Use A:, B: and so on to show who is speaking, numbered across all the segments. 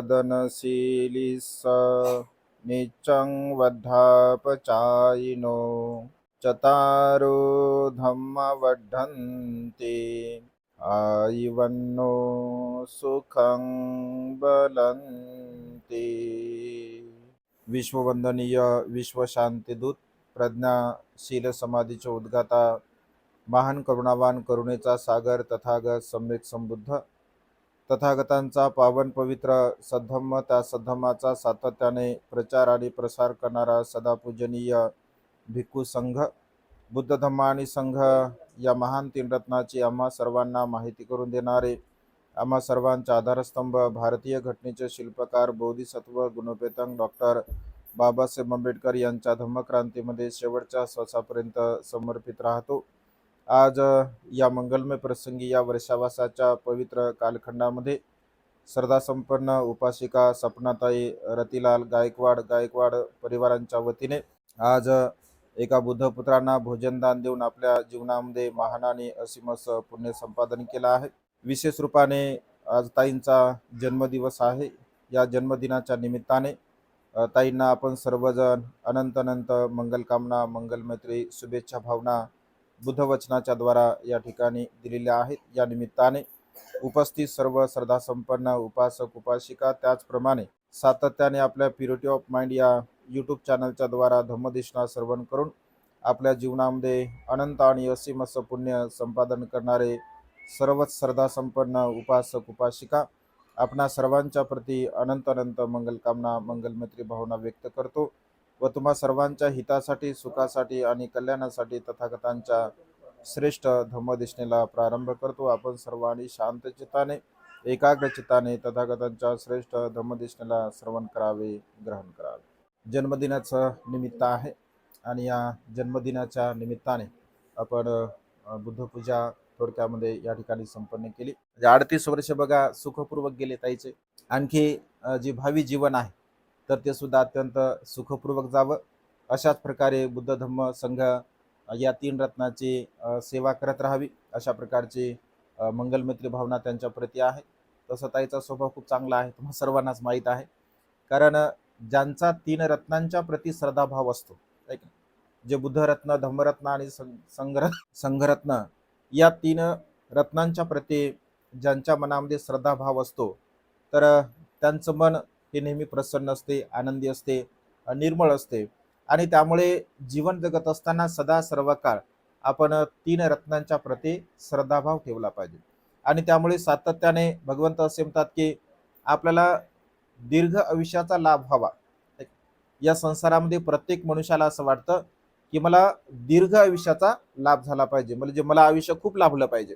A: अभिवादनशीलिस्स निचं वद्धापचायिनो। चतारो धम्मवढन्ति आयिवन्नो सुखं बलन्ति। विश्ववंदनीय विश्वशांतीदूत प्रज्ञाशील समाधीचे उद्गाता महान करुणावान करुणेचा सागर तथागत सम्यक संबुद्ध तथागतांचा पावन पवित्र सद्धम्म त्या सद्धम्माचा सातत्याने प्रचार आणि प्रसार करणारा सदा पूजनीय भिक्खू संघ बुद्ध धम्म आणि संघ या महान तीन रत्नाची आम्हा सर्वांना माहिती करून देणारे आम्हा सर्वांचा आधारस्तंभ भारतीय घटनेचे शिल्पकार बोधिसत्व गुणोपेतंग डॉक्टर बाबासाहेब आंबेडकर यांच्या धम्मक्रांतीमध्ये शेवटच्या श्वासापर्यंत समर्पित राहतो. आज या मंगलमय प्रसंगी या वर्षावासाच्या पवित्र कालखंडामध्ये श्रद्धासंपन्न उपासिका सपनाताई रतिलाल गायकवाड गायकवाड परिवारांच्या वतीने आज एका बुद्धपुत्रांना भोजनदान देऊन आपल्या जीवनामध्ये महान आणि असीमस पुण्य संपादन केलं आहे. विशेष रूपाने आज ताईंचा जन्मदिवस आहे. या जन्मदिनाच्या निमित्ताने ताईंना आपण सर्वजण अनंत अनंत मंगलकामना मंगलमैत्री शुभेच्छा भावना बुद्धवचनाच्या द्वारा या ठिकाणी दिलेल्या आहेत. या निमित्ताने उपस्थित सर्व श्रद्धासंपन्न उपासक उपासिका त्याचप्रमाणे सातत्याने आपल्या प्युरिटी ऑफ माइंड या यूट्यूब चॅनलच्या द्वारा धम्मदेशना श्रवण करून आपल्या जीवनामध्ये अनंत आणि असीम असं पुण्य संपादन करणारे सर्वच श्रद्धासंपन्न उपासक उपासिका आपणा सर्वांच्या प्रती अनंत अनंत मंगलकामना मंगलमैत्री भावना व्यक्त करतो. व तुम्हा सर्वांच्या हितासाठी सुखासाठी आणि कल्याणासाठी तथागतांच्या श्रेष्ठ धम्मदिशनेला प्रारंभ करतो. आपण सर्वांनी शांत चित्ताने एकाग्र चित्ताने तथागतांच्या श्रेष्ठ धम्मदिशनेला श्रवण करावे ग्रहण करावे. जन्मदिनाचं निमित्त आहे आणि या जन्मदिनाच्या निमित्ताने आपण बुद्धपूजा थोडक्यामध्ये या ठिकाणी संपन्न केली. म्हणजे अडतीस वर्ष बघा सुखपूर्वक गेले ताईचे. आणखी जी जे भावी जीवन आहे तर ते सुद्धा अत्यंत सुखपूर्वक जावं. अशाच प्रकारे बुद्ध धम्म संघ या तीन रत्नाची सेवा करत राहावी अशा प्रकारची अ, मंगलमैत्री भावना त्यांच्या प्रती आहे. तसं ताईचा स्वभाव खूप चांगला आहे तुम्हा सर्वांनाच माहीत आहे. कारण ज्यांचा तीन रत्नांच्या प्रती श्रद्धाभाव असतो जे बुद्धरत्न धम्मरत्न आणि सं- संघरत्न या तीन रत्नांच्या प्रती ज्यांच्या मनामध्ये श्रद्धाभाव असतो तर त्यांचं मन हे नेहमी प्रसन्न असते आनंदी असते निर्मळ असते. आणि त्यामुळे जीवन जगत असताना सदा सर्व काळ आपण तीन रत्नांच्या प्रती श्रद्धाभाव ठेवला पाहिजे. आणि त्यामुळे सातत्याने भगवंत असे म्हणतात की आपल्याला दीर्घ आयुष्याचा लाभ व्हावा. या संसारामध्ये प्रत्येक मनुष्याला असं वाटतं की मला दीर्घ आयुष्याचा लाभ झाला पाहिजे. म्हणजे मला आयुष्य खूप लाभलं पाहिजे.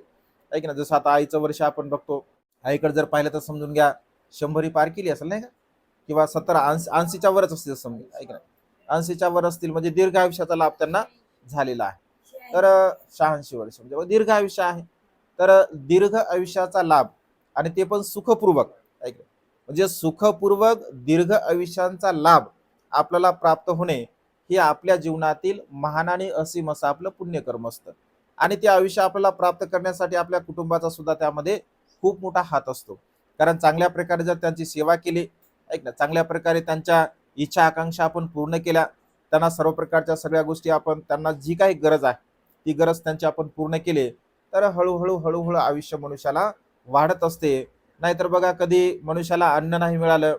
A: ऐक ना जसं आता आईचं वर्ष आपण बघतो. आईकडे जर पाहिलं तर समजून घ्या शंभरी पार केली असेल नाही का? किंवा सत्तर ऐंशी ऐंशीच्या वरच असतील समजा ऐक ना. ऐंशीच्या वर असतील म्हणजे दीर्घ आयुष्याचा लाभ त्यांना झालेला आहे. तर शहाऐंशी वर्ष म्हणजे दीर्घ आयुष्य आहे. तर दीर्घ आयुष्याचा लाभ आणि ते पण सुखपूर्वक ऐक म्हणजे सुखपूर्वक दीर्घ आयुष्यांचा लाभ आपल्याला प्राप्त होणे हे आपल्या जीवनातील महान आणि असीम असं आपलं पुण्यकर्म असतं. आणि ते आयुष्य आपल्याला प्राप्त करण्यासाठी आपल्या कुटुंबाचा सुद्धा त्यामध्ये खूप मोठा हात असतो. कारण चांगल्या प्रकारे जर त्यांची सेवा केली ऐक ना चांगल्या प्रकारे त्यांच्या इच्छा आकांक्षा आपण पूर्ण केल्या. त्यांना सर्व प्रकारच्या सगळ्या गोष्टी आपण त्यांना जी काही गरज आहे ती गरज त्यांची आपण पूर्ण केली. तर हळूहळू हळूहळू आयुष्य मनुष्याला वाढत असते. नाहीतर बघा कधी मनुष्याला अन्न नाही मिळालं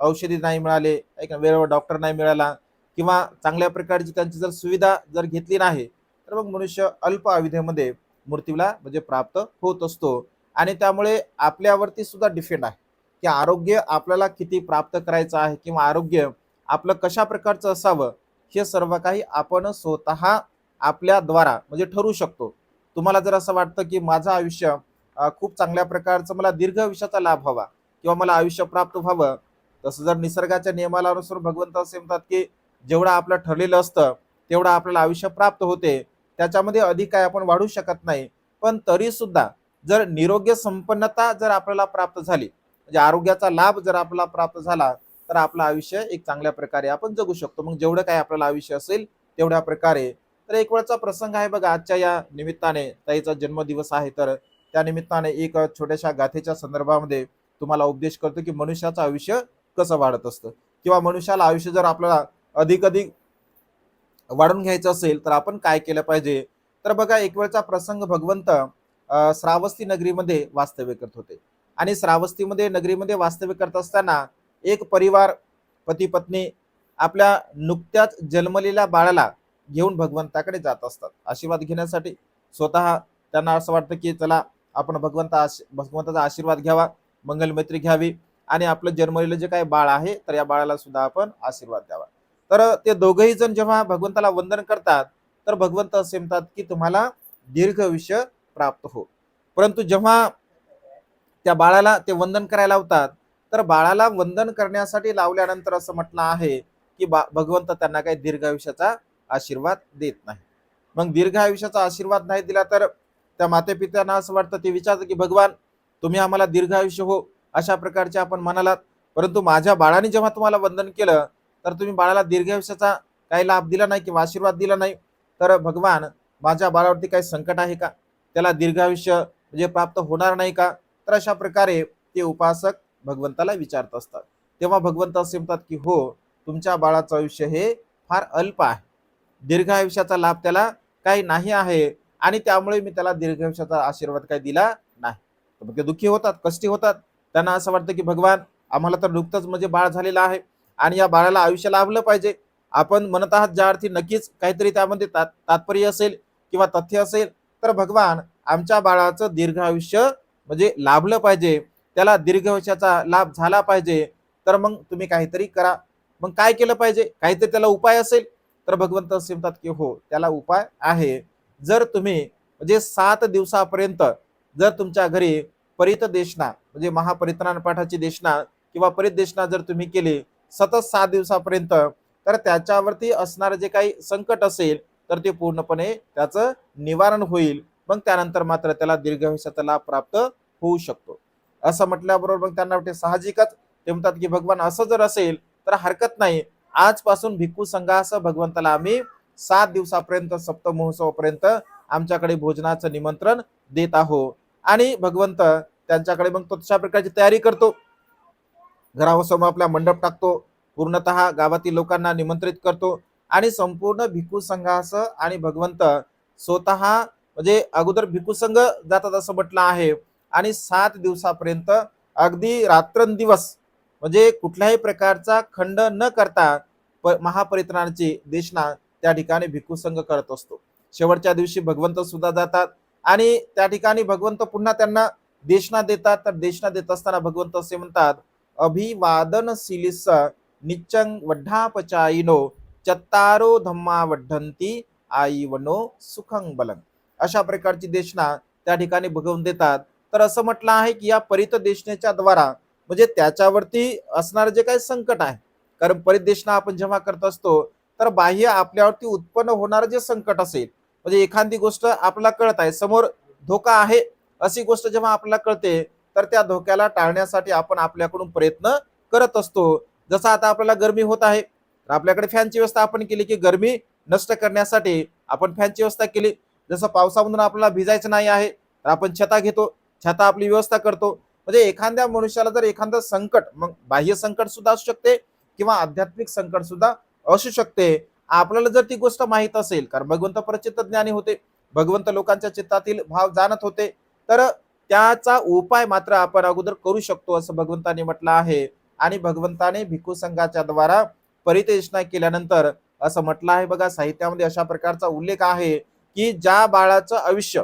A: औषधी नाही मिळाले ऐक ना वेळेवर डॉक्टर नाही मिळाला किंवा चांगल्या प्रकारची त्यांची जर सुविधा जर घेतली नाही तर मग मनुष्य अल्प अवधीमध्ये मृत्यूला म्हणजे प्राप्त होत असतो. आणि त्यामुळे आपल्यावरती सुद्धा डिफेंड आहे. की आरोग्य आपल्याला किती प्राप्त करायचं आहे किंवा आरोग्य आपलं कशा प्रकारचं असावं हे सर्व काही आपण स्वतः आपल्याद्वारा म्हणजे ठरवू शकतो. तुम्हाला जर असं वाटतं की माझं आयुष्य खूप चांगल्या प्रकारचं मला दीर्घ आयुष्याचा लाभ व्हावा किंवा मला आयुष्य प्राप्त व्हावं तसं जर निसर्गाच्या नियमाला अनुसार भगवंत असे म्हणतात की जेवढं आपलं ठरलेलं असतं तेवढं आपल्याला आयुष्य प्राप्त होते त्याच्यामध्ये अधिक काय आपण वाढू शकत नाही. पण तरी सुद्धा जर निरोग्य संपन्नता जर आपल्याला प्राप्त झाली म्हणजे आरोग्याचा लाभ जर आपला प्राप्त झाला तर आपलं आयुष्य एक चांगल्या प्रकारे आपण जगू शकतो. मग जेवढं काय आपल्याला आयुष्य असेल तेवढ्या प्रकारे. तर एक वेळचा प्रसंग आहे बघा आजच्या या निमित्ताने ताईचा जन्मदिवस आहे तर त्या निमित्ताने एक छोट्याशा गाथेच्या संदर्भामध्ये तुम्हाला उपदेश करतो की मनुष्याचं आयुष्य कसं वाढत असतं. किंवा मनुष्याला आयुष्य जर आपल्याला अधिक अधिक वाढून घ्यायचं असेल तर आपण काय केलं पाहिजे? तर बघा एक वेळचा प्रसंग भगवंत श्रावस्ती नगरीमध्ये वास्तव्य करत होते. आणि श्रावस्तीमध्ये नगरीमध्ये वास्तव्य करत असताना एक परिवार पती पत्नी आपल्या नुकत्याच जन्मलेल्या बाळाला घेऊन भगवंताकडे जात असतात. आशीर्वाद घेण्यासाठी स्वतः त्यांना असं वाटतं की चला आपण भगवंता आश- भगवंताचा आशीर्वाद घ्यावा मंगलमैत्री घ्यावी आणि आपलं जन्मलेलं जे काही बाळ आहे तर या बाळाला सुद्धा आपण आशीर्वाद द्यावा. तर ते दोघही जण जेव्हा भगवंताला वंदन करतात तर भगवंत असे म्हणतात की तुम्हाला दीर्घ आयुष्य प्राप्त हो. परंतु जेव्हा त्या बाळाला ते वंदन करायला लावतात. तर बाळाला वंदन करण्यासाठी लावल्यानंतर असं म्हटलं आहे की बा भगवंत त्यांना काही दीर्घ आयुष्याचा आशीर्वाद देत नाही. मग दीर्घ आयुष्याचा आशीर्वाद नाही दिला तर त्या मातेपित्यांना असं वाटतं ते विचारतं की भगवान तुम्ही आम्हाला दीर्घ आयुष्य हो अशा प्रकारचे आपण म्हणालात. परंतु माझ्या बाळाने जेव्हा तुम्हाला वंदन केलं तर तुम्ही बाळाला दीर्घ आयुष्याचा काही लाभ दिला नाही किंवा आशीर्वाद दिला नाही. तर भगवान माझ्या बाळावरती काही संकट आहे का? त्याला दीर्घ आयुष्य म्हणजे प्राप्त होणार नाही का? तर अशा प्रकारे ते उपासक भगवंताला विचारत असतात. तेव्हा भगवंत असे म्हणतात की हो तुमच्या बाळाचं आयुष्य हे फार अल्प आहे. दीर्घ आयुष्याचा लाभ त्याला काही नाही आहे आणि त्यामुळे मी त्याला दीर्घ आयुष्याचा आशीर्वाद काही दिला नाही. मग ते दुःखी होतात कष्टी होतात. त्यांना असं वाटतं की भगवान आम्हाला तर नुकतंच म्हणजे बाळ झालेलं आहे आणि या बाळाला आयुष्य लाभलं पाहिजे. आपण म्हणत आहात ज्या अर्थी नक्कीच काहीतरी त्यामध्ये तात तात्पर्य असेल किंवा तथ्य असेल तर भगवान आमच्या बाळाचं दीर्घ आयुष्य म्हणजे लाभलं पाहिजे त्याला दीर्घवशाचा लाभ झाला पाहिजे तर मग तुम्ही काहीतरी करा. मग काय केलं पाहिजे? काहीतरी त्याला उपाय असेल? तर भगवंत असे म्हणतात की हो त्याला उपाय आहे. जर तुम्ही म्हणजे सात दिवसापर्यंत जर तुमच्या घरी परित देशना म्हणजे महापरित्राण पाठाची देशना किंवा परित देशना जर तुम्ही केली सतत सात दिवसापर्यंत तर त्याच्यावरती असणारं जे काही संकट असेल तर ते पूर्णपणे त्याचं निवारण होईल. मग त्यानंतर मात्र त्याला दीर्घ लाभ प्राप्त होऊ शकतो. असं म्हटल्याबरोबर मग त्यांना वाटते साहजिकच ते म्हणतात की भगवान असं जर असेल तर हरकत नाही. आजपासून भिक्खू संघासह भगवंताला आम्ही सात दिवसापर्यंत सप्त महोत्सवापर्यंत आमच्याकडे भोजनाचं निमंत्रण देत आहो आणि भगवंत त्यांच्याकडे मग तो तशा प्रकारची तयारी करतो. घरासमोर आपला मंडप टाकतो. पूर्णतः गावातील लोकांना निमंत्रित करतो. आणि संपूर्ण भिक्खू संघासह आणि भगवंत स्वतः म्हणजे अगोदर भिक्खू संघ जातात असं म्हटलं आहे. आणि सात दिवसापर्यंत अगदी रात्रंदिवस म्हणजे कुठल्याही प्रकारचा खंड न करता प- महापरित्राणाची देशना त्या ठिकाणी भिक्खू संघ करत असतो. शेवटच्या दिवशी भगवंत सुद्धा जातात आणि त्या ठिकाणी भगवंत पुन्हा त्यांना देशना देतात. तर देशना देत असताना भगवंत असे म्हणतात अभिवादन निचंग निच्चंग वड्ढापचाईनो चत्तारो धम्मा वड्ढंती आई वनो सुखंग बलंग. अशा प्रकारची देशना त्या ठिकाणी भगवून देतात. तर असं म्हटलं आहे की या परित देशनेच्या द्वारा म्हणजे त्याच्यावरती असणारं जे काही संकट आहे. कारण परिदेशना आपण जेव्हा करत असतो तर बाह्य आपल्यावरती उत्पन्न होणारं जे संकट असेल म्हणजे एखादी गोष्ट आपल्याला कळत आहे समोर धोका आहे अशी गोष्ट जेव्हा आपल्याला कळते तर त्या धोक्याला टाळण्यासाठी आपण आपल्याकडून प्रयत्न करत असतो. जसं आता आपल्याला गरमी होत आहे तर आपल्याकडे फॅनची व्यवस्था आपण केली की गरमी नष्ट करण्यासाठी आपण फॅनची व्यवस्था केली. जसं पावसामधून आपल्याला भिजायचं नाही आहे तर आपण छता घेतो छता आपली व्यवस्था करतो. म्हणजे एखाद्या मनुष्याला जर एखादं संकट मग बाह्य संकट सुद्धा असू शकते किंवा आध्यात्मिक संकट सुद्धा असू शकते. आपल्याला जर ती गोष्ट माहीत असेल कारण भगवंत प्रचित ज्ञानी होते भगवंत लोकांच्या चित्तातील भाव जाणत होते तर त्याचा उपाय मात्र आपण अगोदर करू शकतो असं भगवंताने म्हटलं आहे. आणि भगवंताने भिक्खू संघाच्या द्वारा परितेशना केल्यानंतर असं म्हटलं आहे बघा साहित्यामध्ये अशा प्रकारचा उल्लेख आहे. की ज्या बाळाचं आयुष्य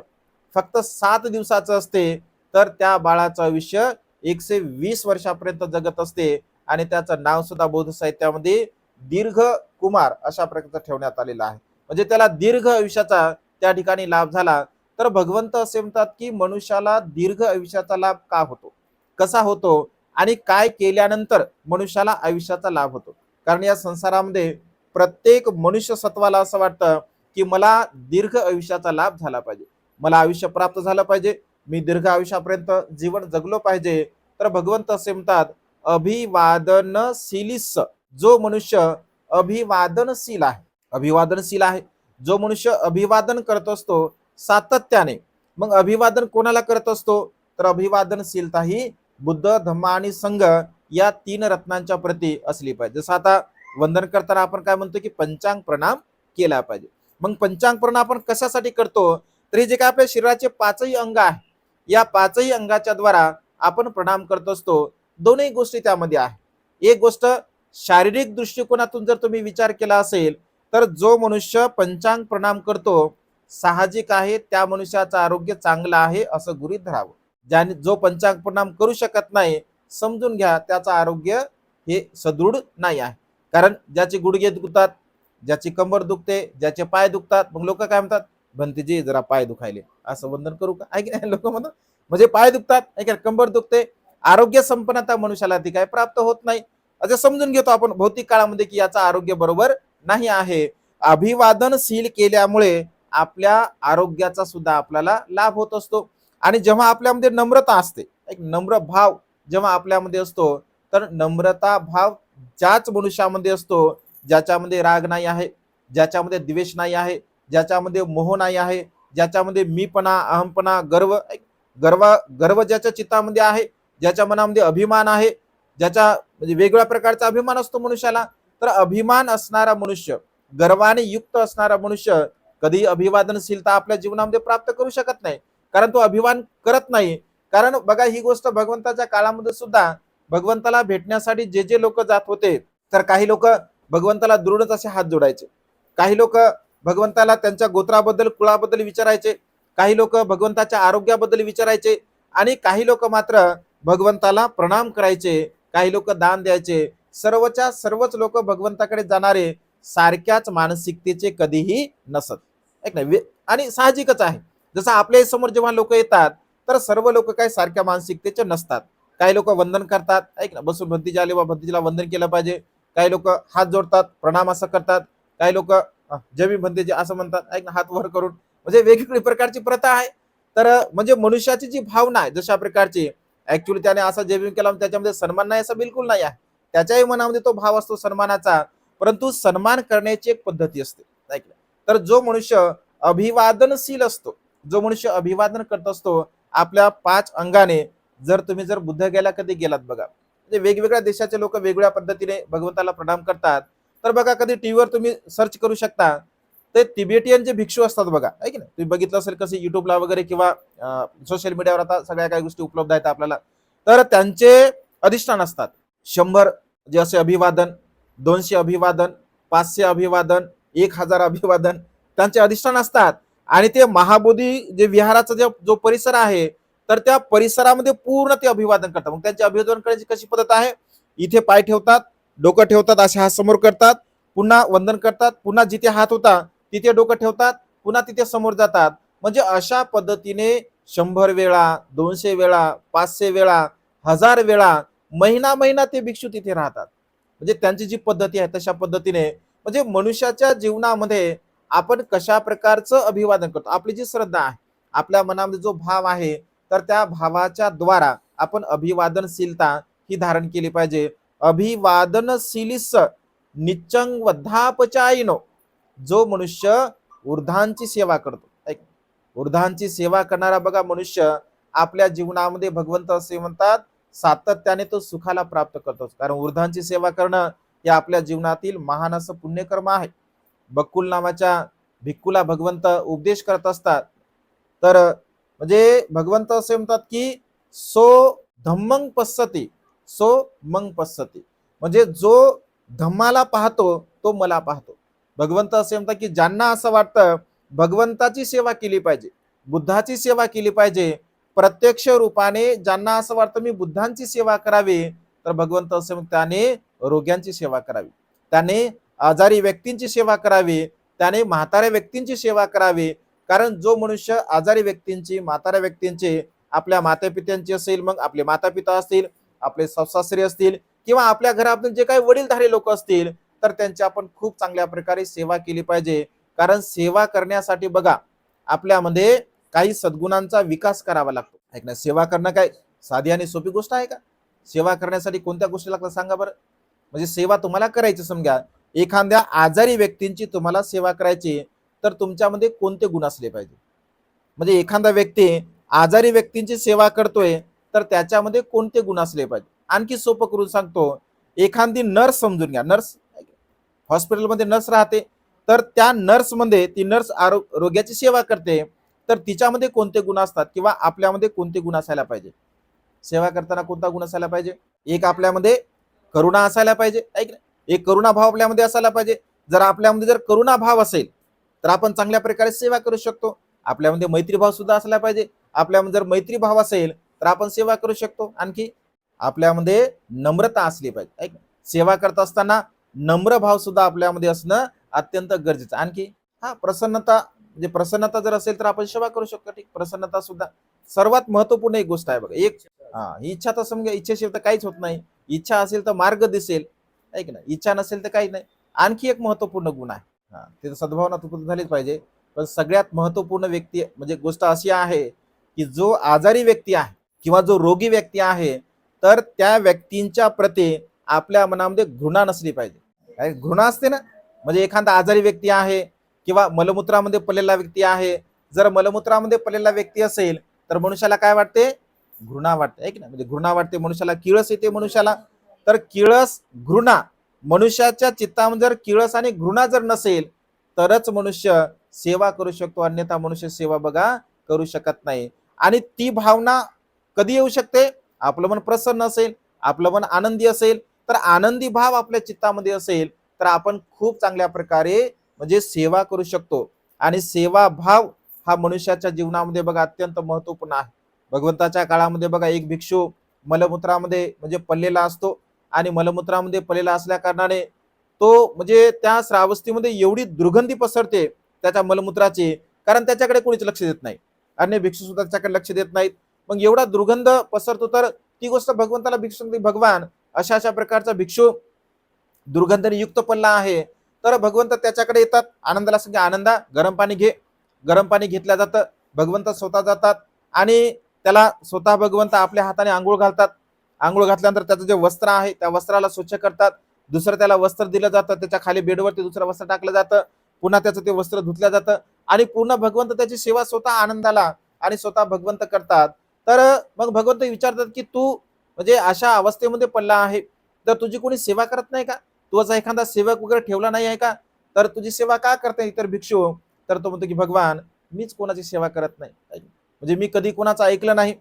A: फक्त सात दिवसाचं असते तर त्या बाळाचं आयुष्य एकशे वीस वर्षापर्यंत जगत असते आणि त्याचं नाव सुद्धा बौद्ध साहित्यामध्ये दीर्घ कुमार अशा प्रकारचं ठेवण्यात आलेलं आहे. म्हणजे त्याला दीर्घ आयुष्याचा त्या ठिकाणी लाभ झाला तर भगवंत असे म्हणतात की मनुष्याला दीर्घ आयुष्याचा लाभ का होतो? कसा होतो? आणि काय केल्यानंतर मनुष्याला आयुष्याचा लाभ होतो? कारण या संसारामध्ये प्रत्येक मनुष्य सत्वाला असं वाटतं की मला दीर्घ आयुष्याचा लाभ झाला पाहिजे. मला आयुष्य प्राप्त झालं पाहिजे. मी दीर्घ आयुष्यापर्यंत जीवन जगलो पाहिजे. तर भगवंत असे म्हणतात अभिवादनशीलिस जो मनुष्य अभिवादनशील आहे. अभिवादनशील आहे. जो मनुष्य अभिवादन करत असतो सातत्याने. मग अभिवादन कोणाला करत असतो? तर अभिवादनशीलता ही बुद्ध धम्म आणि संघ या तीन रत्नांच्या प्रती असली पाहिजे. जसं आता वंदन करताना आपण काय म्हणतो की पंचांग प्रणाम केला पाहिजे. मग पंचांग प्रणाम आपण कशासाठी करतो? तर हे जे काय आपल्या शरीराचे पाचही अंग आहे या पाचही अंगाच्या द्वारा आपण प्रणाम करत असतो. दोनही गोष्टी त्यामध्ये आहे. एक गोष्ट शारीरिक दृष्टिकोनातून जर तुम्ही विचार केला असेल तर जो मनुष्य पंचांग प्रणाम करतो साहजिक आहे त्या मनुष्याचं आरोग्य चांगलं आहे असं गृहीत धरावं. ज्याने जो पंचांग प्रणाम करू शकत नाही समजून घ्या त्याचं आरोग्य हे सदृढ नाही आहे. कारण ज्याचे गुडघे दुखतात ज्याची कंबर दुखते ज्याचे पाय दुखतात मग लोक काय म्हणतात? भंतीजी जरा पाय दुखायले. असं वंदन करू का? ऐक नाही लोक म्हणतात म्हणजे पाय दुखतात ऐक कंबर दुखते आरोग्य संपन्नता मनुष्याला ती काय प्राप्त होत नाही. असं समजून घेतो आपण भौतिक काळामध्ये की याचा आरोग्य बरोबर नाही आहे. अभिवादनशील केल्यामुळे आपल्या आरोग्याचा सुद्धा आपल्याला लाभ होत असतो. आणि जेव्हा आपल्यामध्ये नम्रता असते एक नम्र भाव जेव्हा आपल्यामध्ये असतो तर नम्रता भाव ज्याच मनुष्यामध्ये असतो ज्याच्यामध्ये राग नाही आहे ज्याच्यामध्ये द्वेष नाही आहे ज्याच्यामध्ये मोह नाही आहे ज्याच्यामध्ये मीपणा अहमपणा गर्व गर्व गर्व ज्याच्या चित्तामध्ये आहे ज्याच्या मनामध्ये अभिमान आहे ज्याच्या म्हणजे वेगवेगळ्या प्रकारचा अभिमान असतो मनुष्याला तर अभिमान असणारा मनुष्य गर्वाने युक्त असणारा मनुष्य कधी अभिवादनशीलता आपल्या जीवनामध्ये प्राप्त करू शकत नाही. कारण तो अभिमान करत नाही. कारण बघा ही गोष्ट भगवंताच्या काळामध्ये सुद्धा भगवंताला भेटण्यासाठी जे जे लोक जात होते तर काही लोक भगवंताला दृढच असे हात जोडायचे. काही लोक भगवंताला त्यांच्या गोत्राबद्दल कुळाबद्दल विचारायचे. काही लोक भगवंताच्या आरोग्याबद्दल विचारायचे. आणि काही लोक मात्र भगवंताला प्रणाम करायचे. काही लोक दान द्यायचे. सर्वच्या सर्वच लोक भगवंताकडे जाणारे सारख्याच मानसिकतेचे कधीही नसत. ऐक नाही वे- आणि साहजिकच आहे. जसं आपल्यासमोर जेव्हा लोक येतात तर सर्व लोक काय सारख्या मानसिकतेचे नसतात. काही लोक वंदन करतात. ऐक ना बसून भंतीजी आले वा भंतीजीला वंदन केलं पाहिजे. काही लोक हात जोडतात प्रणाम असं करतात. काही लोक जमी म्हणते जे असं म्हणतात ऐक ना हात वर करून. म्हणजे वेगवेगळी प्रकारची प्रथा आहे. तर म्हणजे मनुष्याची जी भावना आहे जशा प्रकारची ऍक्च्युली त्याने असा जय केला त्याच्यामध्ये सन्मान नाही असं बिलकुल नाही आहे. त्याच्याही मनामध्ये तो भाव असतो सन्मानाचा. परंतु सन्मान करण्याची एक पद्धती असते. ऐकलं तर जो मनुष्य अभिवादनशील असतो जो मनुष्य अभिवादन करत असतो आपल्या पाच अंगाने जर तुम्ही जर बुद्ध गेला कधी गेलात बघा? म्हणजे वेगवेगळ्या देशाचे लोक वेगवेगळ्या पद्धतीने भगवंताला प्रणाम करतात. तर बघा कधी टीव्हीवर तुम्ही सर्च करू शकता. ते तिबेटियन जे भिक्षू असतात बघा आहे की नाही? तुम्ही बघितलं असेल कसं युट्यूबला वगैरे किंवा सोशल मीडियावर आता सगळ्या काही गोष्टी उपलब्ध आहेत आपल्याला. तर त्यांचे अधिष्ठान असतात. शंभर जे असे अभिवादन दोनशे अभिवादन पाचशे अभिवादन एक हजार अभिवादन त्यांचे अधिष्ठान असतात. आणि ते महाबोधी जे विहाराचा जे जो परिसर आहे तर त्या परिसरामध्ये पूर्ण ते अभिवादन करतात. मग त्यांचे अभिवादन करण्याची कशी पद्धत आहे? इथे पाय ठेवतात डोकं ठेवतात असे हात समोर करतात पुन्हा वंदन करतात पुन्हा जिथे हात होता तिथे डोकं ठेवतात पुन्हा तिथे समोर जातात. म्हणजे अशा पद्धतीने शंभर वेळा दोनशे वेळा पाचशे वेळा हजार वेळा महिना महिना ते भिक्षू तिथे राहतात. म्हणजे त्यांची जी पद्धती आहे तशा पद्धतीने म्हणजे मनुष्याच्या जीवनामध्ये आपण कशा प्रकारचं अभिवादन करतो? आपली जी श्रद्धा आहे आपल्या मनामध्ये जो भाव आहे तर त्या भावाच्या द्वारा आपण अभिवादनशीलता ही धारण केली पाहिजे. अभिवादनशीलिस निचंग वधापचायनो जो मनुष्य वृद्धांची सेवा करतो. ऐक सेवा करणारा बघा मनुष्य आपल्या जीवनामध्ये भगवंत असे म्हणतात सातत्याने तो सुखाला प्राप्त करतो. कारण वृद्धांची सेवा करणं हे आपल्या जीवनातील महान असं पुण्यकर्म आहे. बक्कुल नावाच्या भिक्कूला भगवंत उपदेश करत असतात. तर म्हणजे भगवंत असे म्हणतात की सो धम्मंग पसती सो मंग पस्सती म्हणजे जो धम्माला पाहतो तो मला पाहतो. भगवंत असे म्हणतात की ज्यांना असं वाटतं भगवंताची सेवा केली पाहिजे बुद्धाची सेवा केली पाहिजे प्रत्यक्ष रूपाने ज्यांना असं वाटतं मी बुद्धांची सेवा करावी तर भगवंत असे त्याने रोग्यांची सेवा करावी. त्याने आजारी व्यक्तींची सेवा करावी त्याने म्हाताऱ्या व्यक्तींची सेवा करावी कारण जो मनुष्य आजारी व्यक्तींची म्हाताऱ्या व्यक्तींची आपल्या मातापित्यांची असेल मग आपले माता पिता असतील आपले सासरे असतील किंवा आपल्या घरातून जे काही वडीलधारी लोक असतील तर त्यांची आपण खूप चांगल्या प्रकारे सेवा केली पाहिजे. कारण सेवा करण्यासाठी बघा आपल्यामध्ये काही सद्गुणांचा विकास करावा लागतो. ऐक ना सेवा करणं काय? साधी आणि सोपी गोष्ट आहे का? सेवा करण्यासाठी कोणत्या गोष्टी लागतात सांगा बरं. म्हणजे सेवा तुम्हाला करायची समजा एखाद्या आजारी व्यक्तींची तुम्हाला सेवा करायची तर तुमच्यामध्ये कोणते गुण असले पाहिजे? म्हणजे एखादा व्यक्ती आजारी व्यक्तींची सेवा करतोय तर त्याच्यामध्ये कोणते गुण असले पाहिजे? आणखी सोपं करून सांगतो एखादी नर्स समजून घ्या. नर्स हॉस्पिटलमध्ये नर्स राहते तर त्या नर्समध्ये ती नर्स आरो रोग्याची सेवा करते तर तिच्यामध्ये कोणते गुण असतात किंवा आपल्यामध्ये कोणते गुण असायला पाहिजे? सेवा करताना कोणता गुण असायला पाहिजे? एक आपल्यामध्ये करुणा असायला पाहिजे ऐक ना? एक करुणा भाव आपल्यामध्ये असायला पाहिजे. जर आपल्यामध्ये जर करुणा भाव असेल तर आपण चांगल्या प्रकारे सेवा करू शकतो. आपल्यामध्ये मैत्रीभाव सुद्धा असला पाहिजे. आपल्यामध्ये जर मैत्री भाव असेल तर आपण सेवा करू शकतो. आणखी आपल्यामध्ये नम्रता असली पाहिजे. ऐक सेवा करत असताना नम्र भाव सुद्धा आपल्यामध्ये असणं अत्यंत गरजेचं. आणखी हा प्रसन्नता म्हणजे प्रसन्नता जर असेल तर आपण सेवा करू शकतो. ठीक प्रसन्नता सुद्धा. सर्वात महत्त्वपूर्ण एक गोष्ट आहे बघा. एक हा इच्छा तर समजा इच्छेशिवाय तर काहीच होत नाही. इच्छा असेल तर मार्ग दिसेल. ऐक ना इच्छा नसेल तर काही नाही. आणखी एक महत्त्वपूर्ण गुण आहे. हा ते सद्भावना तुपत झालीच पाहिजे. पण सगळ्यात महत्त्वपूर्ण व्यक्ती म्हणजे गोष्ट अशी आहे की जो आजारी व्यक्ती आहे किंवा जो रोगी व्यक्ती आहे तर त्या व्यक्तींच्या प्रती आपल्या मनामध्ये घृणा नसली पाहिजे. घृणा असते ना म्हणजे एखादा आजारी व्यक्ती आहे किंवा मलमूत्रामध्ये पडलेला व्यक्ती आहे जर मलमूत्रामध्ये पडलेला व्यक्ती असेल तर मनुष्याला काय वाटते? घृणा वाटते आहे की ना म्हणजे घृणा वाटते मनुष्याला किळस येते मनुष्याला तर किळस घृणा मनुष्याच्या चित्तामध्ये जर किळस आणि घृणा जर नसेल तरच मनुष्य सेवा करू शकतो. अन्यथा मनुष्य सेवा बघा करू शकत नाही. आणि ती भावना कधी येऊ शकते? आपलं मन प्रसन्न असेल आपलं मन आनंदी असेल तर आनंदी भाव आपल्या चित्तामध्ये असेल तर आपण खूप चांगल्या प्रकारे म्हणजे सेवा करू शकतो. आणि सेवा भाव हा मनुष्याच्या जीवनामध्ये बघा अत्यंत महत्त्वपूर्ण आहे. भगवंताच्या काळामध्ये बघा एक भिक्षू मलमूत्रामध्ये म्हणजे पडलेला असतो. आणि मलमूत्रामध्ये पडलेला असल्या कारणाने तो म्हणजे त्या श्रावस्तीमध्ये एवढी दुर्गंधी पसरते त्याच्या मलमूत्राची कारण त्याच्याकडे कोणीच लक्ष देत नाही. अन्य भिक्षू सुद्धा त्याच्याकडे लक्ष देत नाहीत. मग एवढा दुर्गंध पसरतो तर ती गोष्ट भगवंताला भिक्षू भगवान अशा अशा प्रकारचा भिक्षू दुर्गंधने युक्त पडला आहे. तर भगवंत त्याच्याकडे येतात. आनंदाला सांगे आनंदा गरम पाणी घे. गरम पाणी घेतलं जातं. भगवंत स्वतः जातात आणि त्याला स्वतः भगवंत आपल्या हाताने आंघोळ घालतात. आंघोळ घातल्यानंतर त्याचं जे वस्त्र आहे त्या वस्त्राला स्वच्छ करतात. दुसरं त्याला वस्त्र दिलं जातं त्याच्याखाली बेडवरती दुसरं वस्त्र टाकलं जातं. पुन्हा त्याचं ते वस्त्र धुतलं जातं. आणि पूर्ण भगवंत त्याची सेवा स्वतः आनंदाला आणि स्वतः भगवंत करतात. तर मग भगवंत विचारतात की तू म्हणजे अशा अवस्थेमध्ये पडला आहे तर तुझी कोणी सेवा करत नाही का? तुझा एखादा सेवक वगैरे ठेवला नाही आहे का? तर तुझी सेवा का करते इतर भिक्षू? तर तो म्हणतो की भगवान मीच कोणाची सेवा करत नाही. म्हणजे मी कधी कोणाचं ऐकलं नाही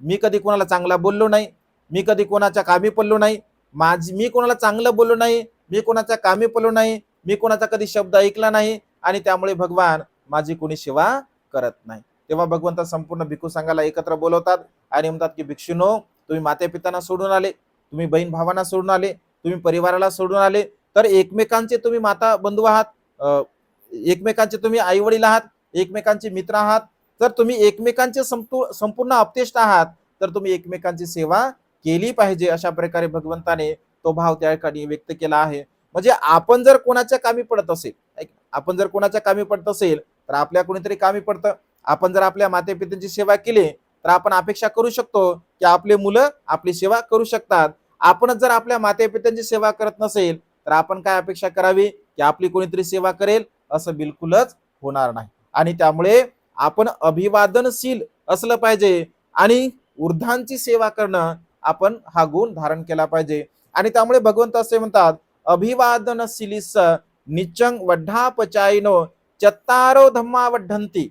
A: मी कधी कोणाला चांगला बोललो नाही मी कधी कोणाच्या कामी पडलो नाही. माझी मी कोणाला चांगलं बोललो नाही. मी कोणाच्या कामी पडलो नाही. मी कोणाचा कधी शब्द ऐकला नाही. आणि त्यामुळे भगवान माझी कोणी सेवा करत नाही. तेव्हा भगवंत संपूर्ण भिक्खू संघाला एकत्र बोलवतात आणि म्हणतात की भिक्षुनो तुम्ही माते पितांना सोडून आले. तुम्ही बहीण भावांना सोडून आले. तुम्ही परिवाराला सोडून आले. तर एकमेकांचे तुम्ही माता बंधू आहात एकमेकांचे तुम्ही आई वडील आहात. एकमेकांचे मित्र आहात. तर तुम्ही एकमेकांचे संपू संपूर्ण अपतेष्ट आहात तर तुम्ही एकमेकांची सेवा केली पाहिजे अशा प्रकारे भगवंताने तो भाव त्या ठिकाणी व्यक्त केला आहे. म्हणजे आपण जर कोणाच्या कामी पडत असेल आपण जर कोणाच्या कामी पडत असेल तर आपल्या कोणीतरी कामी पडतं. आपण जर आपल्या मातेपित्यांची सेवा केली तर आपण अपेक्षा करू शकतो की आपले मुलं आपली सेवा करू शकतात. आपणच जर आपल्या मातेपित्यांची सेवा करत नसेल तर आपण काय अपेक्षा करावी? की आपली कोणीतरी सेवा करेल असं बिलकुलच होणार नाही. आणि त्यामुळे आपण अभिवादनशील असलं पाहिजे. आणि वृद्धांची सेवा करणं आपण हा गुण धारण केला पाहिजे. आणि त्यामुळे भगवंत असे म्हणतात अभिवादनशीलिस निचंग वड्ढापचायनो चत्तारो धम्मा वड्ढंती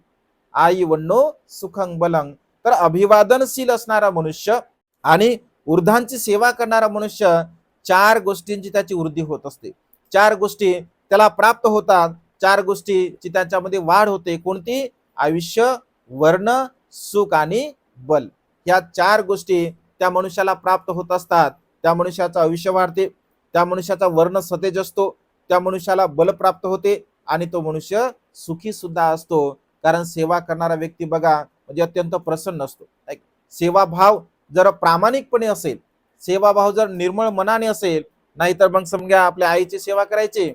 A: आई वन्नो सुखंग बलंग तर अभिवादनशील असणारा मनुष्य आणि वृद्धांची सेवा करणारा मनुष्य चार गोष्टींची त्याची वृद्धी होत असते. चार गोष्टी त्याला प्राप्त होतात. चार गोष्टीची त्याच्यामध्ये वाढ होते. कोणती? आयुष्य वर्ण सुख आणि बल. ह्या चार गोष्टी त्या मनुष्याला प्राप्त होत असतात. त्या मनुष्याचं आयुष्य वाढते. त्या मनुष्याचा वर्ण सतेज असतो. त्या मनुष्याला बल प्राप्त होते आणि तो मनुष्य सुखी सुद्धा असतो. कारण सेवा करणारा व्यक्ती बघा म्हणजे अत्यंत प्रसन्न असतो. सेवा सेवाभाव जर प्रामाणिकपणे असेल सेवाभाव जर निर्मळ मनाने असेल नाहीतर मग समजा आपल्या आईची सेवा करायची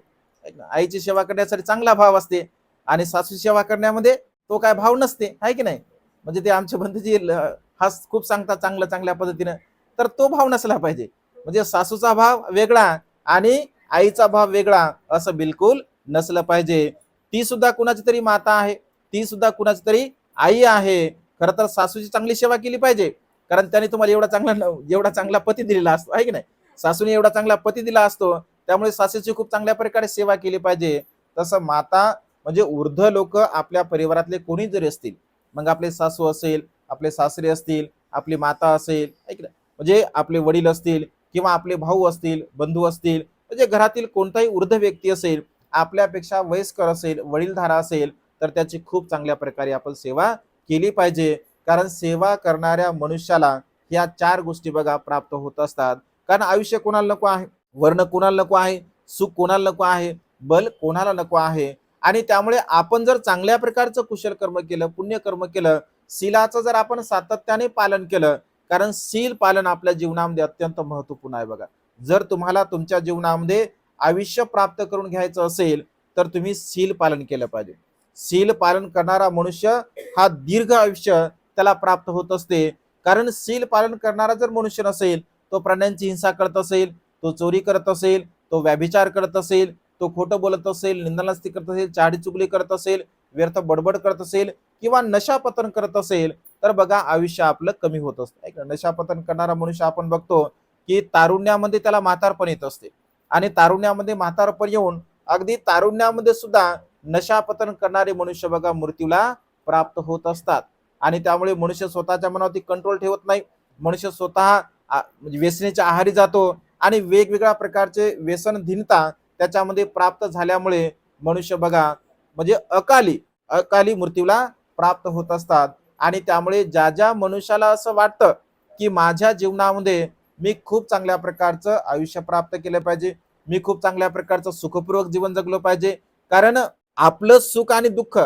A: आईची सेवा करण्यासाठी चांगला भाव असते आणि सासू सेवा करण्यामध्ये तो काय भाव नसते आहे की नाही? म्हणजे ते आमच्या बंधूजी ल- हा खूप सांगता चांगलं चांगल्या पद्धतीनं. तर तो भाव नसला पाहिजे. म्हणजे सासूचा भाव वेगळा आणि आईचा भाव वेगळा असं बिलकुल नसलं पाहिजे. ती सुद्धा कुणाची तरी माता आहे. ती सुद्धा कुणाची तरी आई आहे. खरं तर सासूची चांगली सेवा केली पाहिजे.
B: कारण त्याने तुम्हाला एवढा चांगला न- एवढा चांगला पती दिलेला असतो. आहे की नाही? सासूने एवढा चांगला पती दिला असतो. त्यामुळे सासूची खूप चांगल्या प्रकारे सेवा केली पाहिजे. तसं माता म्हणजे वृद्ध लोक आपल्या परिवारातले कोणी जरी असतील मग आपले सासू असेल आपले सासरे असतील आपली माता असेल ऐक ना म्हणजे आपले वडील असतील किंवा आपले भाऊ असतील बंधू असतील म्हणजे घरातील कोणताही वृद्ध व्यक्ती असेल आपल्यापेक्षा वयस्कर असेल वडीलधारा असेल तर त्याची खूप चांगल्या प्रकारे आपण सेवा केली पाहिजे. कारण सेवा करणाऱ्या मनुष्याला या चार गोष्टी बघा प्राप्त होत असतात. कारण आयुष्य कोणाला नको आहे? वर्ण कोणाला नको आहे? सुख कोणाला नको आहे? बल कोणाला नको आहे? आणि त्यामुळे आपण जर चांगल्या प्रकारचं कुशल कर्म केलं पुण्यकर्म केलं शिलाचं जर आपण सातत्याने पालन केलं कारण सील पालन आपल्या जीवनामध्ये अत्यंत महत्त्वपूर्ण आहे बघा. जर तुम्हाला तुमच्या जीवनामध्ये आयुष्य प्राप्त करून घ्यायचं असेल तर तुम्ही सील पालन केलं पाहिजे. सील पालन करणारा मनुष्य हा दीर्घ आयुष्य त्याला प्राप्त होत असते. कारण सील पालन करणारा जर मनुष्य नसेल तो प्राण्यांची हिंसा करत असेल तो चोरी करत असेल तो व्याभिचार करत असेल तो खोटं बोलत असेल निंदनास्ती करत असेल चाडी चुगली करत असेल व्यर्थ बडबड करत असेल किंवा नशापतन करत असेल तर बघा आयुष्य आपलं कमी होत असतं. नशापतन करणारा मनुष्य आपण बघतो की तारुण्यामध्ये त्याला म्हातारपण येत असते. आणि तारुण्यामध्ये म्हातारपण येऊन अगदी तारुण्यामध्ये सुद्धा नशापतन करणारे मनुष्य बघा मृत्यूला प्राप्त होत असतात. आणि त्यामुळे मनुष्य स्वतःच्या मनावरती कंट्रोल ठेवत नाही. मनुष्य स्वतः आ- म्हणजे व्यसनेच्या आहारी जातो आणि वेगवेगळ्या प्रकारचे व्यसनधीनता त्याच्यामध्ये प्राप्त झाल्यामुळे मनुष्य बघा म्हणजे अकाली अकाली मृत्यूला प्राप्त होत असतात. आणि त्यामुळे ज्या ज्या मनुष्याला असं वाटतं की माझ्या जीवनामध्ये मी खूप चांगल्या प्रकारचं आयुष्य प्राप्त केलं पाहिजे मी खूप चांगल्या प्रकारचं सुखपूर्वक जीवन जगलो पाहिजे कारण आपलं सुख आणि दुःख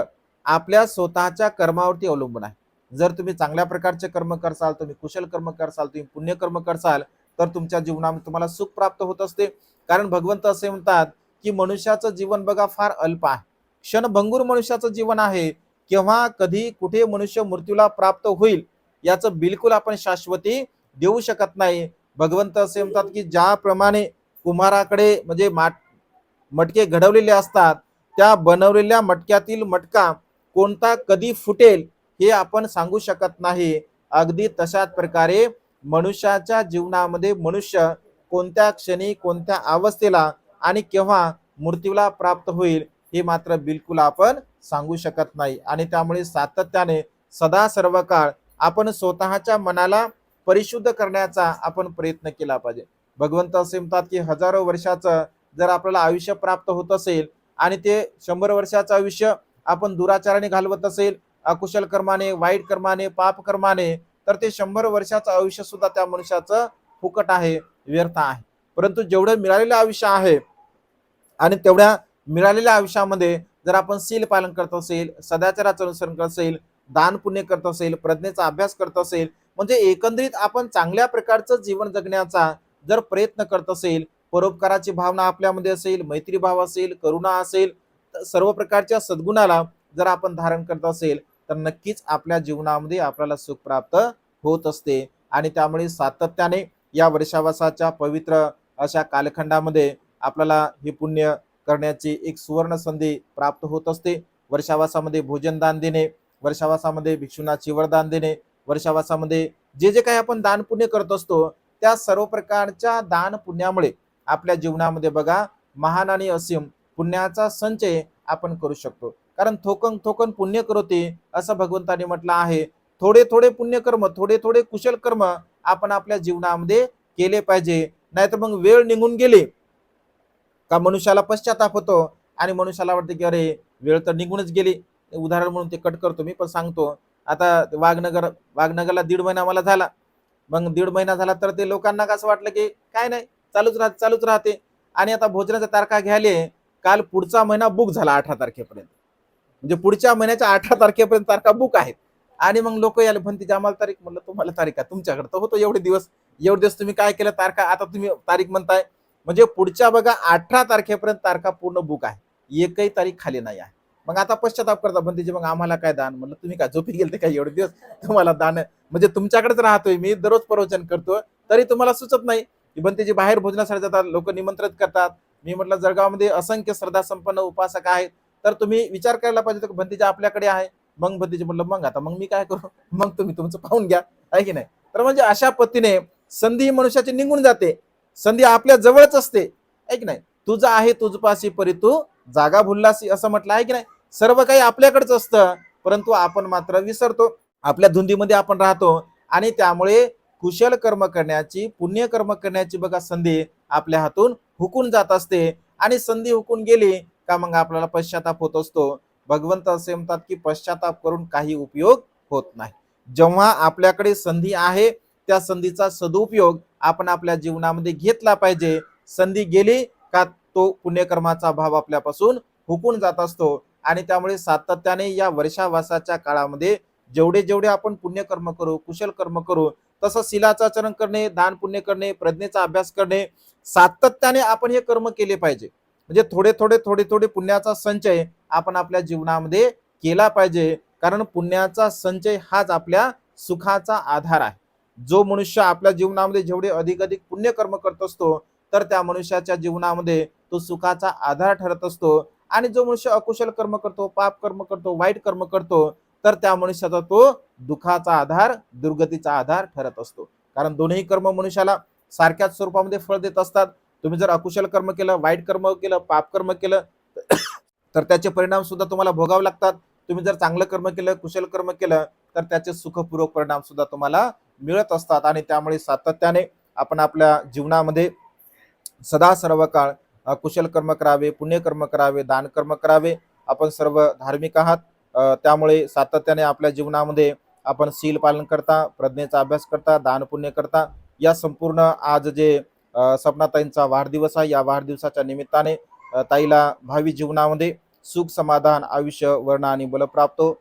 B: आपल्या स्वतःच्या कर्मावरती अवलंबून आहे. जर तुम्ही चांगल्या प्रकारचे कर्म करसाल तुम्ही कुशल कर्म करसाल तुम्ही पुण्यकर्म करसाल तर तुमच्या जीवनामध्ये तुम्हाला सुख प्राप्त होत असते. कारण भगवंत असे म्हणतात की मनुष्याचं जीवन बघा फार अल्प आहे. क्षणभंगूर मनुष्याचं जीवन आहे केव्हा कधी कुठे मनुष्य मृत्यूला प्राप्त होईल याचं बिलकुल आपण शाश्वती देऊ शकत नाही. भगवंत असे म्हणतात की ज्याप्रमाणे कुमाराकडे म्हणजे माट मटके घडवलेले असतात त्या बनवलेल्या मटक्यातील मटका कोणता कधी फुटेल हे आपण सांगू शकत नाही. अगदी तशाच प्रकारे मनुष्याच्या जीवनामध्ये मनुष्य कोणत्या क्षणी कोणत्या अवस्थेला आणि केव्हा मृत्यूला प्राप्त होईल हे मात्र बिलकुल आपण सांगू शकत नाही. आणि त्यामुळे सातत्याने सदा सर्व काळ आपण स्वतःच्या मनाला परिशुद्ध करण्याचा आपण प्रयत्न केला पाहिजे. भगवंत असे म्हणतात की हजारो वर्षाचं जर आपल्याला आयुष्य प्राप्त होत असेल आणि ते शंभर वर्षाचं आयुष्य आपण दुराचाराने घालवत असेल अकुशल कर्माने वाईट कर्माने पाप कर्माने तर ते शंभर वर्षाचं आयुष्य सुद्धा त्या मनुष्याचं फुकट आहे व्यर्थ आहे. परंतु जेवढं मिळालेलं आयुष्य आहे आणि तेवढ्या मिळालेल्या आयुष्यामध्ये जर आपण सील पालन करत असेल सदाचाराचं अनुसरण करत असेल दान पुण्य करत असेल प्रज्ञेचा अभ्यास करत असेल म्हणजे एकंदरीत आपण चांगल्या प्रकारचं जीवन जगण्याचा जर प्रयत्न करत असेल परोपकाराची भावना आपल्यामध्ये असेल मैत्रीभाव असेल करुणा असेल तर सर्व प्रकारच्या सद्गुणाला जर आपण धारण करत असेल तर नक्कीच आपल्या जीवनामध्ये आपल्याला सुख प्राप्त होत असते. आणि त्यामुळे सातत्याने या वर्षावासाच्या पवित्र अशा कालखंडामध्ये आपल्याला हे पुण्य करण्याची एक सुवर्ण संधी प्राप्त होत असते. वर्षावासामध्ये भोजनदान देणे वर्षावासामध्ये भिक्षुना चिवरदान देणे वर्षावासामध्ये जे जे काही आपण दान पुण्य करत असतो त्या सर्व प्रकारच्या दान पुण्यामुळे आपल्या जीवनामध्ये बघा महान आणि असीम पुण्याचा संचय आपण करू शकतो. कारण थोकन थोकन पुण्य करते असं भगवंताने म्हटलं आहे. थोडे थोडे पुण्यकर्म थोडे थोडे कुशल कर्म आपण आपल्या जीवनामध्ये केले पाहिजे. नाहीतर मग वेळ निघून गेली का मनुष्याला पश्चाताप होतो आणि मनुष्याला वाटतं की अरे वेळ तर निघूनच गेली. उदाहरण म्हणून ते कट करतो मी पण सांगतो. आता वाघनगर वाघनगरला दीड महिना मला झाला. मग दीड महिना झाला तर ते लोकांना कसं वाटलं की काय नाही चालूच राहते चालूच राहते. आणि आता भोजनाच्या तारखा घ्यायले काल पुढचा महिना बुक झाला अठरा तारखेपर्यंत. म्हणजे पुढच्या महिन्याच्या अठरा तारखेपर्यंत तारखा बुक आहेत. आणि मग लोक यायला म्हणते आम्हाला तारीख म्हणलं तुम्हाला तारीख आहे तुमच्याकडे तर होतो एवढे दिवस. एवढे दिवस तुम्ही काय केलं तारखा आता तुम्ही तारीख म्हणताय. म्हणजे पुढच्या बघा अठरा तारखेपर्यंत तारखा पूर्ण बुक आहे. एकही तारीख खाली नाही आहे. मग आता पश्चाताप करता भंतीचे मग आम्हाला काय दान? म्हणलं तुम्ही काय झोपी गेलते काय एवढे दिवस? तुम्हाला दान म्हणजे तुमच्याकडेच राहतोय मी दररोज प्रवचन करतो तरी तुम्हाला सुचत नाही. की भंतीचे बाहेर भोजनासाठी जातात लोक निमंत्रित करतात. मी म्हटलं जळगावमध्ये असंख्य श्रद्धा संपन्न उपासक आहेत. तर तुम्ही विचार करायला पाहिजे की भंतीजा आपल्याकडे आहे. मग भंतीचे म्हटलं मग आता मग मी काय करू? मग तुम्ही तुमचं पाहून घ्या. आहे की नाही? तर म्हणजे अशा पद्धतीने संधी मनुष्याची निघून जाते. संधी आपल्या जवळच असते. ऐक नाही? तुझं आहे तुझपाशी परी तू जागा भुललासी असं म्हटलं आहे की नाही? सर्व काही आपल्याकडेच असतं परंतु आपण मात्र विसरतो. आपल्या धुंदीमध्ये आपण राहतो आणि त्यामुळे कुशल कर्म करण्याची पुण्य कर्म करण्याची बघा संधी आपल्या हातून हुकून जात असते. आणि संधी हुकून गेली का मग आपल्याला पश्चाताप होत असतो. भगवंत असे म्हणतात की पश्चाताप करून काही उपयोग होत नाही. जेव्हा आपल्याकडे संधी आहे त्या संधीचा सदुपयोग आपण आपल्या जीवनामध्ये घेतला पाहिजे. संधी गेली का तो पुण्यकर्माचा भाव आपल्यापासून हुकून जात असतो. आणि त्यामुळे सातत्याने या वर्षावासाच्या काळामध्ये जेवढे जेवढे आपण पुण्यकर्म करू कुशल कर्म करू तसं शिलाचाचरण करणे दान पुण्य करणे प्रज्ञेचा अभ्यास करणे सातत्याने आपण हे कर्म केले पाहिजे. म्हणजे थोडे थोडे थोडे थोडे पुण्याचा संचय आपण आपल्या जीवनामध्ये केला पाहिजे. कारण पुण्याचा संचय हाच आपल्या सुखाचा आधार आहे. जो मनुष्य आपल्या जीवनामध्ये जेवढे अधिक अधिक पुण्यकर्म करत असतो तर त्या मनुष्याच्या जीवनामध्ये तो सुखाचा आधार ठरत असतो. आणि जो मनुष्य अकुशल कर्म करतो पाप कर्म करतो वाईट कर्म करतो तर त्या मनुष्याचा तो दुखाचा आधार दुर्गतीचा आधार ठरत असतो. कारण दोन्ही कर्म मनुष्याला सारख्याच स्वरूपामध्ये फळ देत असतात. तुम्ही जर अकुशल कर्म केलं वाईट कर्म केलं पाप कर्म केलं तर त्याचे परिणाम सुद्धा तुम्हाला भोगावे लागतात. तुम्ही जर चांगलं कर्म केलं कुशल कर्म केलं तर त्याचे सुखपूर्वक परिणाम सुद्धा तुम्हाला मिळत असतात आणि त्यामुळे सातत्याने आपण आपल्या जीवनामध्ये सदा सर्व काळ कुशल कर्म करावे पुण्यकर्म करावे दान कर्म करावे आपण सर्व धार्मिक आहात. त्यामुळे सातत्याने आपल्या जीवनामध्ये आपण सील पालन करता प्रज्ञेचा अभ्यास करता दान पुण्य करता. या संपूर्ण आज जे सपनाताईंचा वाढदिवस आहे या वाढदिवसाच्या निमित्ताने ताईला भावी जीवनामध्ये सुख समाधान आयुष्य वर्ण आणि बलप्राप्त हो.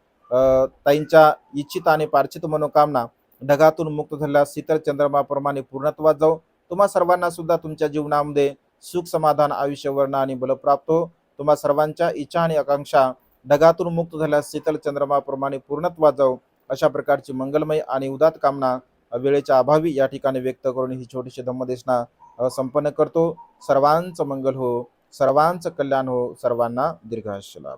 B: ताईंच्या इच्छित आणि पार्चित मनोकामना ढगातून मुक्त झाल्यास शीतल चंद्रमाप्रमाणे पूर्णत्वात जाऊ. तुम्हा सर्वांना सुद्धा तुमच्या जीवनामध्ये सुख समाधान आयुष्य वर्ण आणि बल प्राप्त हो. तुम्हा सर्वांच्या इच्छा आणि आकांक्षा ढगातून मुक्त झाल्या शीतल चंद्रमाप्रमाणे पूर्णत्वात जाऊ. अशा प्रकारची मंगलमय आणि उदात कामना वेळेच्या अभावी या ठिकाणी व्यक्त करून ही छोटीशी धम्मदेशना संपन्न करतो. सर्वांचं मंगल हो सर्वांचं कल्याण हो सर्वांना दीर्घायुष्य लाभ.